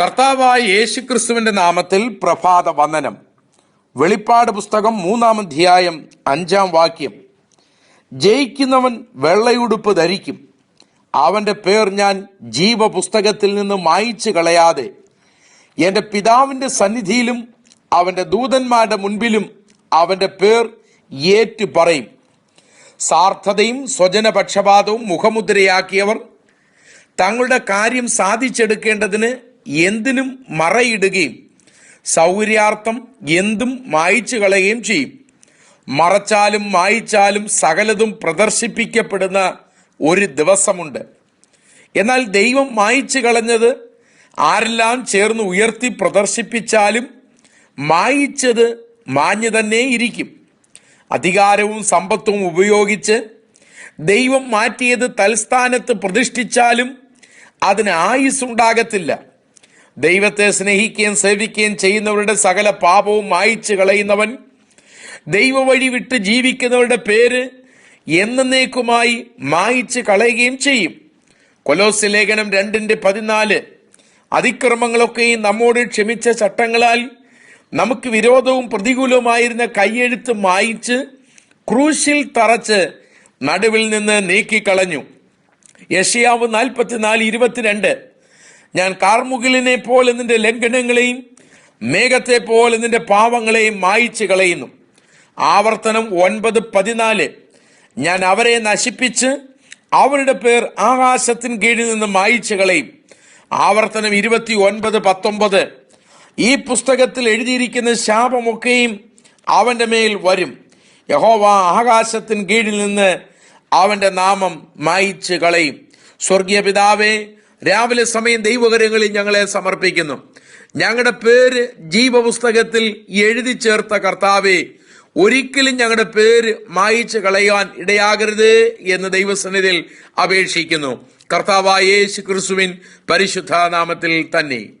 കർത്താവായ യേശു യേശുക്രിസ്തുവിന്റെ നാമത്തിൽ പ്രഭാത വന്ദനം വെളിപ്പാട് പുസ്തകം മൂന്നാം അധ്യായം അഞ്ചാം വാക്യം. ജയിക്കുന്നവൻ വെള്ളയുടുപ്പ് ധരിക്കും. അവന്റെ പേർ ഞാൻ ജീവപുസ്തകത്തിൽ നിന്ന് മായിച്ചു കളയാതെ. എന്റെ പിതാവിന്റെ സന്നിധിയിലും അവന്റെ ദൂതന്മാരുടെ മുൻപിലും അവന്റെ പേർ ഏറ്റു പറയും. സാർത്ഥതയും സ്വജനപക്ഷപാതവും മുഖമുദ്രയാക്കിയവർ തങ്ങളുടെ കാര്യം സാധിച്ചെടുക്കേണ്ടതിന് എന്തിനും മറയിടുകയും സൗകര്യാർത്ഥം എന്തും മായിച്ചു കളയുകയും ചെയ്യും. മറച്ചാലും മായിച്ചാലും സകലതും പ്രദർശിപ്പിക്കപ്പെടുന്ന ഒരു ദിവസമുണ്ട്. എന്നാൽ ദൈവം മായിച്ചു കളഞ്ഞത് ആരെല്ലാം ചേർന്ന് ഉയർത്തി പ്രദർശിപ്പിച്ചാലും മായിച്ചത് മാഞ്ഞു തന്നെ ഇരിക്കും. അധികാരവും സമ്പത്തും ഉപയോഗിച്ച് ദൈവം മാറ്റിയത് തൽസ്ഥാനത്ത് പ്രതിഷ്ഠിച്ചാലും അതിന് ആയുസ് ഉണ്ടാകത്തില്ല ദൈവത്തെ സ്നേഹിക്കുകയും സേവിക്കുകയും ചെയ്യുന്നവരുടെ സകല പാപവും മായിച്ചു കളയുന്നവൻ. ദൈവവഴി വിട്ട് ജീവിക്കുന്നവരുടെ പേര് എന്നേക്കുമായി മായിച്ച് കളയുകയും ചെയ്യും. കൊലോസ് ലേഖനം രണ്ടിന്റെ പതിനാല്. അതിക്രമങ്ങളൊക്കെയും നമ്മോട് ക്ഷമിച്ച ചട്ടങ്ങളാൽ നമുക്ക് വിരോധവും പ്രതികൂലവുമായിരുന്ന കൈയെഴുത്ത് മായിച്ച് ക്രൂശിൽ തറച്ച് നടുവിൽ നിന്ന് നീക്കിക്കളഞ്ഞു. യഷിയാവ് നാൽപ്പത്തിനാല് ഇരുപത്തിരണ്ട്. ഞാൻ കാർമുകിലിനെ പോലെ നിന്റെ ലംഘനങ്ങളെയും മേഘത്തെ പോലെ നിന്റെ പാവങ്ങളെയും മായിച്ചു കളയുന്നു. ആവർത്തനം ഒൻപത് പതിനാല്. ഞാൻ അവരെ നശിപ്പിച്ച് അവരുടെ പേർ ആകാശത്തിന് കീഴിൽ നിന്ന് മായിച്ചു കളയും. ആവർത്തനം ഇരുപത്തി ഒൻപത് പത്തൊമ്പത്. ഈ പുസ്തകത്തിൽ എഴുതിയിരിക്കുന്ന ശാപമൊക്കെയും അവന്റെ മേൽ വരും. യഹോവ ആകാശത്തിന് കീഴിൽ നിന്ന് അവന്റെ നാമം മായിച്ച് കളയും. സ്വർഗീയ പിതാവേ രാവിലെ സമയം ദൈവകരങ്ങളിൽ ഞങ്ങളെ സമർപ്പിക്കുന്നു. ഞങ്ങളുടെ പേര് ജീവപുസ്തകത്തിൽ എഴുതി ചേർത്ത കർത്താവെ ഒരിക്കലും ഞങ്ങളുടെ പേര് മായിച്ച് കളയാൻ ഇടയാകരുത് എന്ന് ദൈവസന്നിധിയിൽ അപേക്ഷിക്കുന്നു. കർത്താവായ യേശു ക്രിസ്തുവിൻ പരിശുദ്ധ നാമത്തിൽ തന്നെ.